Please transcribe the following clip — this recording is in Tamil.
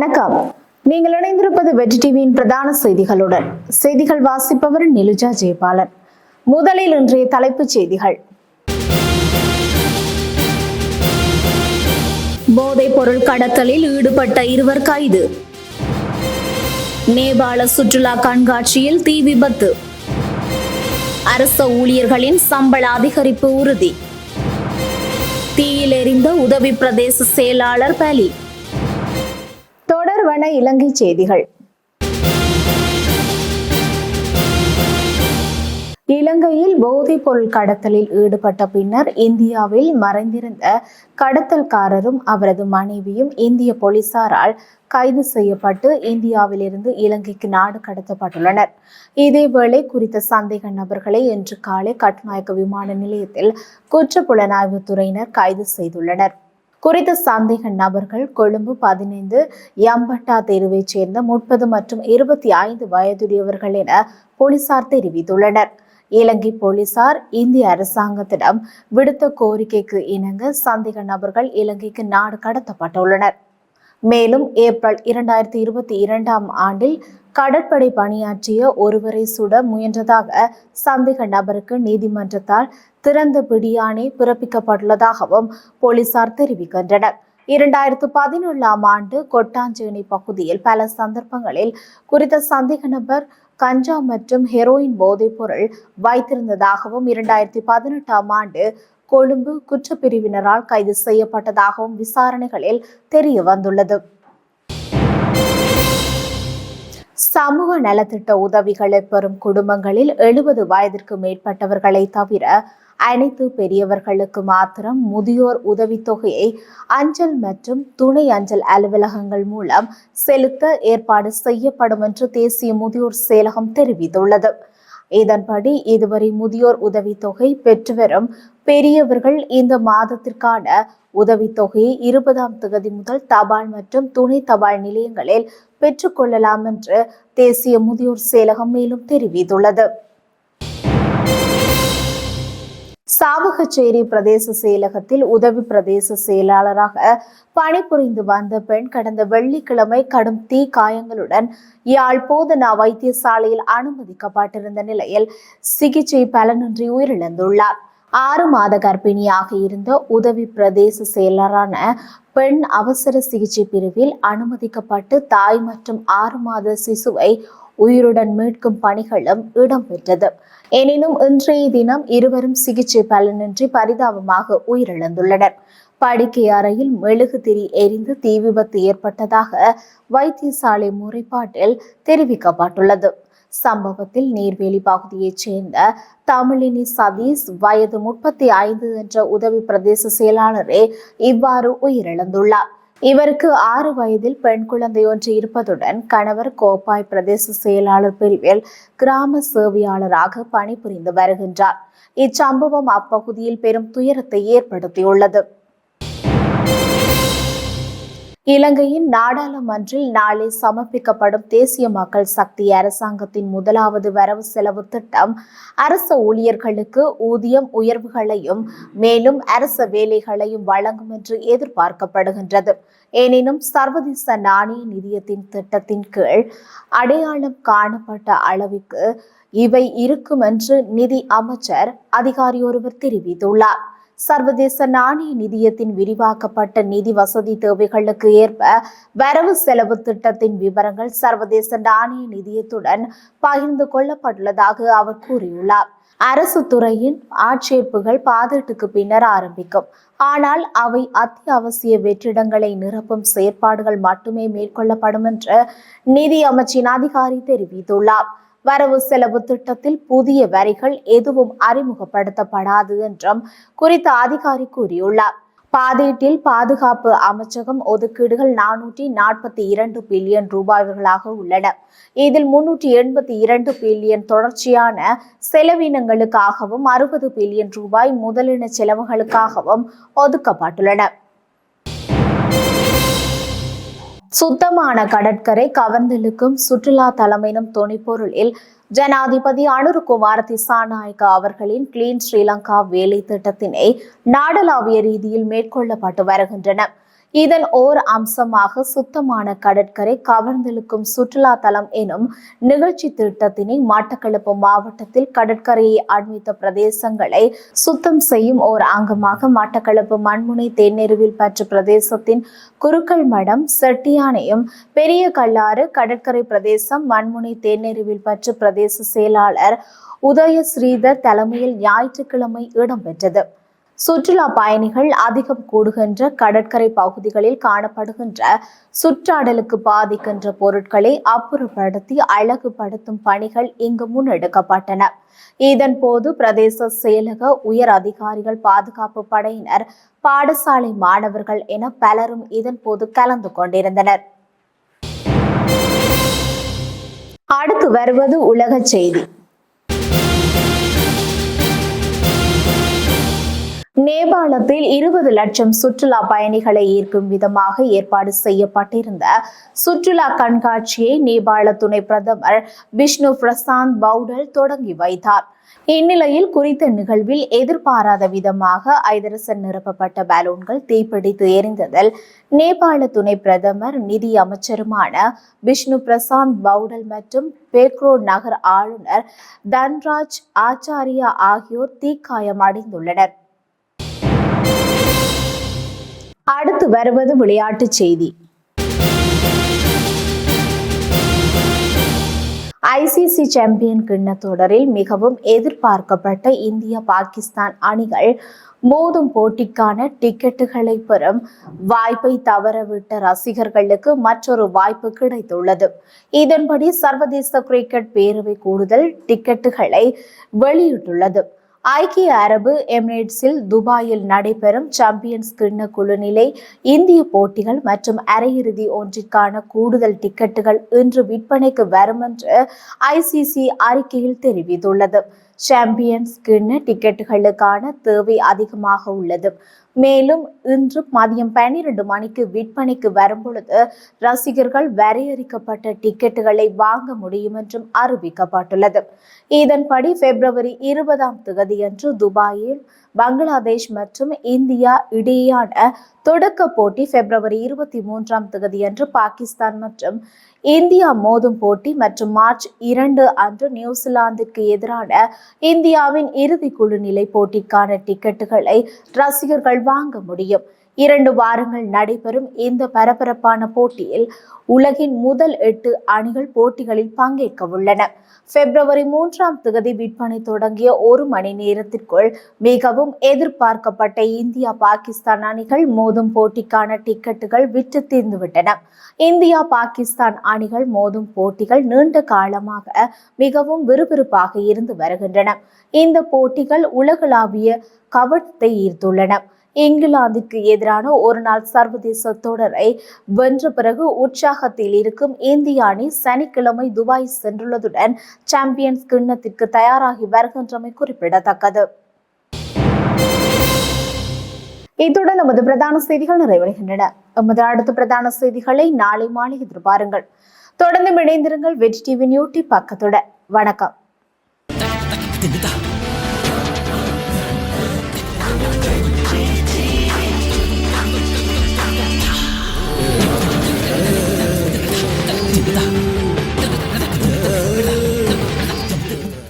வணக்கம். நீங்கள் இணைந்திருப்பது வெற்றி டிவியின் பிரதான செய்திகளுடன். செய்திகள் வாசிப்பவர் நிலுஜா ஜெயபாலன். முதலில் இன்றைய தலைப்புச் செய்திகள். போதைப் பொருள் கடத்தலில் ஈடுபட்ட இருவர் கைது. நேபாள சுற்றுலா கண்காட்சியில் தீ விபத்து. அரச ஊழியர்களின் சம்பள அதிகரிப்பு உறுதி. தீயில் எரிந்த உதவி பிரதேச செயலாளர் பலி. தொடர்வன இலங்கை செய்திகள். இலங்கையில் போதைப் பொருள் கடத்தலில் ஈடுபட்ட பின்னர் இந்தியாவில் மறைந்திருந்த கடத்தல்காரரும் அவரது மனைவியும் இந்திய போலீசாரால் கைது செய்யப்பட்டு இந்தியாவிலிருந்து இலங்கைக்கு நாடு கடத்தப்பட்டுள்ளனர். இதேவேளை குறித்த சந்தேக நபர்களை இன்று காலை கட்நாயக்க விமான நிலையத்தில் குற்ற புலனாய்வு துறையினர் கைது செய்துள்ளனர். குறித்த சந்தேக நபர்கள் கொழும்பு பதினைந்து யம்பட்டா தெருவைச் சேர்ந்த முப்பது மற்றும் இருபத்தி ஐந்து வயதுடையவர்கள் என போலீசார் தெரிவித்துள்ளனர். இலங்கை போலீசார் இந்திய அரசாங்கத்திடம் விடுத்த கோரிக்கைக்கு இணங்க சந்தேக நபர்கள் இலங்கைக்கு நாடு கடத்தப்பட்டுள்ளனர். மேலும் ஏப்ரல் இரண்டாயிரத்தி இருபத்தி இரண்டாம் ஆண்டில் கடற்படை பணியாற்றிய ஒருவரை சுட முயன்றதாக சந்தேக நபருக்கு நீதிமன்றத்தால் திறந்த பிடியாணை பிறப்பிக்கப்பட்டுள்ளதாகவும் போலீசார் தெரிவிக்கின்றனர். இரண்டாயிரத்து பதினொன்றாம் ஆண்டு கொட்டாஞ்சேனி பகுதியில் பல சந்தர்ப்பங்களில் குறித்த சந்தேக நபர் கஞ்சா மற்றும் ஹெரோயின் போதைப் பொருள் வைத்திருந்ததாகவும் இரண்டாயிரத்தி பதினெட்டாம் ஆண்டு கொழும்பு குற்றப்பிரிவினரால் கைது செய்யப்பட்டதாகவும் விசாரணைகளில் தெரிய வந்துள்ளது. சமூக நலத்திட்ட உதவிகளை பெறும் குடும்பங்களில் எழுபது வயதிற்கு மேற்பட்டவர்களை தவிர அனைத்து பெரியவர்களுக்கு மாத்திரம் முதியோர் உதவித்தொகையை அஞ்சல் மற்றும் துணை அஞ்சல் அலுவலகங்கள் மூலம் செலுத்த ஏற்பாடு செய்யப்படும் என்று தேசிய முதியோர் செயலகம் தெரிவித்துள்ளது. இதன்படி இதுவரை முதியோர் உதவித்தொகை பெற்று வரும் பெரியவர்கள் இந்த மாதத்திற்கான உதவித்தொகையை இருபதாம் தேதி முதல் தபால் மற்றும் துணை தபால் நிலையங்களில் பெற்றுக்கொள்ளலாம் என்று தேசிய முதியோர் செயலகம் மேலும் தெரிவித்துள்ளது. சாவகச்சேரி பிரதேச செயலகத்தில் உதவி பிரதேச செயலாளராக பணிபுரிந்து வந்த பெண் கடந்த வெள்ளிக்கிழமை கடும் தீ காயங்களுடன் யாழ் போதனா வைத்தியசாலையில் அனுமதிக்கப்பட்டிருந்த நிலையில் சிகிச்சை பலனின்றி உயிரிழந்துள்ளார். ஆறு மாத கர்ப்பிணியாக இருந்த உதவி பிரதேச செயலரான பெண் அவசர சிகிச்சை பிரிவில் அனுமதிக்கப்பட்டு தாய் மற்றும் ஆறு மாத சிசுவை உயிருடன் மீட்கும் பணிகளும் இடம்பெற்றது எனினும் இன்றைய தினம் இருவரும் சிகிச்சை பலனின்றி பரிதாபமாக உயிரிழந்துள்ளனர். படுக்கை அறையில் மெழுகுதிரி எரிந்து தீ விபத்து ஏற்பட்டதாக வைத்தியசாலை முறைப்பாட்டில் தெரிவிக்கப்பட்டுள்ளது. சம்பவத்தில் நீர்வேலி பகுதியைச் சேர்ந்த தமிழினி சதீஷ் வயது முப்பத்தி ஐந்து என்ற உதவி பிரதேச செயலாளரே இவ்வாறு உயிரிழந்துள்ளார். இவருக்கு ஆறு வயதில் பெண் குழந்தை ஒன்று இருப்பதுடன் கணவர் கோப்பாய் பிரதேச செயலாளர் பிரிவில் கிராம சேவையாளராக பணிபுரிந்து வருகின்றார். இச்சம்பவம் அப்பகுதியில் பெரும் துயரத்தை ஏற்படுத்தியுள்ளது. இலங்கையின் நாடாளுமன்றில் நாளை சமர்ப்பிக்கப்படும் தேசிய மக்கள் சக்தி அரசாங்கத்தின் முதலாவது வரவு செலவு திட்டம் அரச ஊழியர்களுக்கு ஊதியம் உயர்வுகளையும் மேலும் அரச வேலைகளையும் வழங்கும் என்று எதிர்பார்க்கப்படுகின்றது. எனினும் சர்வதேச நாணய நிதியத்தின் திட்டத்தின் கீழ் அடையாளம் காணப்பட்ட அளவுக்கு இவை இருக்கும் என்று நிதி அமைச்சர் அதிகாரி ஒருவர் தெரிவித்துள்ளார். சர்வதேச நாணய நிதியத்தின் விரிவாக்கப்பட்ட நிதி வசதி தேவைகளுக்கு ஏற்ப வரவு செலவு திட்டத்தின் விவரங்கள் சர்வதேச நாணய நிதியத்துடன் பகிர்ந்து கொள்ளப்பட்டுள்ளதாக அவர் கூறியுள்ளார். அரசு துறையின் ஆட்சேர்ப்புகள் பாதீட்டுக்கு பின்னர் ஆரம்பிக்கும். ஆனால் அவை அத்தியாவசிய வெற்றிடங்களை நிரப்பும் செயற்பாடுகள் மட்டுமே மேற்கொள்ளப்படும் என்று நிதி அமைச்சின் அதிகாரி தெரிவித்துள்ளார். வரவு செலவு திட்டத்தில் புதிய வரிகள் எதுவும் அறிமுகப்படுத்தப்படாது என்றும் குறித்த அதிகாரி கூறியுள்ளார். பாதீட்டில் பாதுகாப்பு அமைச்சகம் ஒதுக்கீடுகள் நானூற்றி நாற்பத்தி இரண்டு பில்லியன் ரூபாய்களாக உள்ளன. இதில் முன்னூற்றி எண்பத்தி இரண்டு பில்லியன் தொடர்ச்சியான செலவினங்களுக்காகவும் அறுபது பில்லியன் ரூபாய் முதலின செலவுகளுக்காகவும் ஒதுக்கப்பட்டுள்ளன. சுத்தமான கடற்கரை கவர்ந்தெழுக்கும் சுற்றுலா தலைமையினும் எனும் துணைப்பொருளில் ஜனாதிபதி அனுருகுமார் திசாநாயக்கா அவர்களின் கிளீன் ஸ்ரீலங்கா வேலை திட்டத்தினை நாடளாவிய ரீதியில் மேற்கொள்ளப்பட்டு வருகின்றன. இதன் ஓர் அம்சமாக சுத்தமான கடற்கரை கவர்ந்தெழுக்கும் சுற்றுலா தலம் எனும் நிகழ்ச்சி திட்டத்தினை மட்டக்களப்பு மாவட்டத்தில் கடற்கரையை அண்மித்த பிரதேசங்களை சுத்தம் செய்யும் ஓர் அங்கமாக மட்டக்களப்பு மண்முனை தேநெருவில் பற்று பிரதேசத்தின் குருக்கள் மடம் செட்டியானையும் பெரிய கல்லாறு கடற்கரை பிரதேசம் மண்முனை தேநெருவில் பற்று பிரதேச செயலாளர் உதய ஸ்ரீதர் தலைமையில் ஞாயிற்றுக்கிழமை இடம்பெற்றது. சுற்றுலா பயணிகள் அதிகம் கூடுகின்ற கடற்கரை பகுதிகளில் காணப்படுகின்ற சுற்றாடலுக்கு பாதிக்கின்ற பொருட்களை அப்புறப்படுத்தி அழகுபடுத்தும் பணிகள் இங்கு முன்னெடுக்கப்பட்டன. இதன் போது பிரதேச செயலக உயர் அதிகாரிகள் பாதுகாப்பு படையினர் பாடசாலை மாணவர்கள் என பலரும் இதன் போது கலந்து கொண்டிருந்தனர். அடுத்து வருவது உலக செய்தி. நேபாளத்தில் இருபது லட்சம் சுற்றுலா பயணிகளை ஈர்க்கும் விதமாக ஏற்பாடு செய்யப்பட்டிருந்த சுற்றுலா கண்காட்சியை நேபாள துணை பிரதமர் விஷ்ணு பிரசாந்த் பவுடல் தொடங்கி வைத்தார். இந்நிலையில் குறித்த நிகழ்வில் எதிர்பாராத விதமாக ஐதரசன் நிரப்பப்பட்ட பலூன்கள் தீப்பிடித்து எரிந்ததில் நேபாள துணை பிரதமர் நிதி அமைச்சருமான விஷ்ணு பிரசாந்த் பவுடல் மற்றும் பேக்ரோ நகர் ஆளுநர் தன்ராஜ் ஆச்சாரியா ஆகியோர் தீக்காயமடைந்துள்ளனர் அடுத்து வருவது விளையாட்டுச் செய்தி. ஐசிசி சாம்பியன் கிண்ண தொடரில் மிகவும் எதிர்பார்க்கப்பட்ட இந்திய பாகிஸ்தான் அணிகள் மோதும் போட்டிக்கான டிக்கெட்டுகளை பெறும் வாய்ப்பை தவறவிட்ட ரசிகர்களுக்கு மற்றொரு வாய்ப்பு கிடைத்துள்ளது. இதன்படி சர்வதேச கிரிக்கெட் பேரவை கூடுதல் டிக்கெட்டுகளை வெளியிட்டுள்ளது. ஐக்கிய அரபு எமிரேட்ஸில் துபாயில் நடைபெறும் சாம்பியன்ஸ் கிண்ண குழுநிலை இந்திய போட்டிகள் மற்றும் அரையிறுதி ஒன்றிற்கான கூடுதல் டிக்கெட்டுகள் இன்று விற்பனைக்கு வரும் என்று ஐசிசி அறிக்கையில் தெரிவித்துள்ளது. சாம்பியன்ஸ் கிண்ண டிக்கெட்டுகளுக்கான தேவை அதிகமாக உள்ளது. மேலும் இன்று மதியம் பன்னிரண்டு மணிக்கு விற்பனைக்கு வரும்பொழுது ரசிகர்கள் வரையறுக்கப்பட்ட டிக்கெட்டுகளை வாங்க முடியும் என்றும் அறிவிக்கப்பட்டுள்ளது. இதன்படி பிப்ரவரி இருபதாம் தேதியன்று துபாயில் பங்களாதேஷ் மற்றும் இந்தியா இடையேயான தொடக்க போட்டி பிப்ரவரி இருபத்தி மூன்றாம் தேதியன்று பாகிஸ்தான் மற்றும் இந்தியா மோதும் போட்டி மற்றும் மார்ச் இரண்டு அன்று நியூசிலாந்திற்கு எதிரான இந்தியாவின் இறுதி குழு நிலை போட்டிக்கான டிக்கெட்டுகளை ரசிகர்கள் வாங்க முடியும். இரண்டு வாரங்கள் நடைபெறும் இந்த பரபரப்பான போட்டியில் உலகின் முதல் எட்டு அணிகள் போட்டிகளில் பங்கேற்க உள்ளன. பிப்ரவரி மூன்றாம் தேதி விற்பனை தொடங்கிய ஒரு மணி நேரத்திற்குள் மிகவும் எதிர்பார்க்கப்பட்ட இந்தியா பாகிஸ்தான் அணிகள் மோதும் போட்டிக்கான டிக்கெட்டுகள் விற்று தீர்ந்துவிட்டன. இந்தியா பாகிஸ்தான் அணிகள் மோதும் போட்டிகள் நீண்ட காலமாக மிகவும் விறுவிறுப்பாக இருந்து வருகின்றன. இந்த போட்டிகள் உலகளாவிய கவனத்தை ஈர்த்துள்ளன. இங்கிலாந்திற்கு எதிரான ஒரு நாள் சர்வதேச தொடரை வென்ற பிறகு உற்சாகத்தில் இருக்கும் இந்திய அணி சனிக்கிழமை துபாய் சென்றுள்ளதுடன் சாம்பியன்ஸ் கிண்ணத்திற்கு தயாராகி வருகின்றமை குறிப்பிடத்தக்கது. இத்துடன் நமது பிரதான செய்திகள் நிறைவடைகின்றன. எமது அடுத்த பிரதான செய்திகளை நாளை மாலை எதிர்பாருங்கள். தொடர்ந்து இணைந்திருங்கள் வெற்றி டிவி நியூட்டி பக்கத்துடன். வணக்கம். 你的。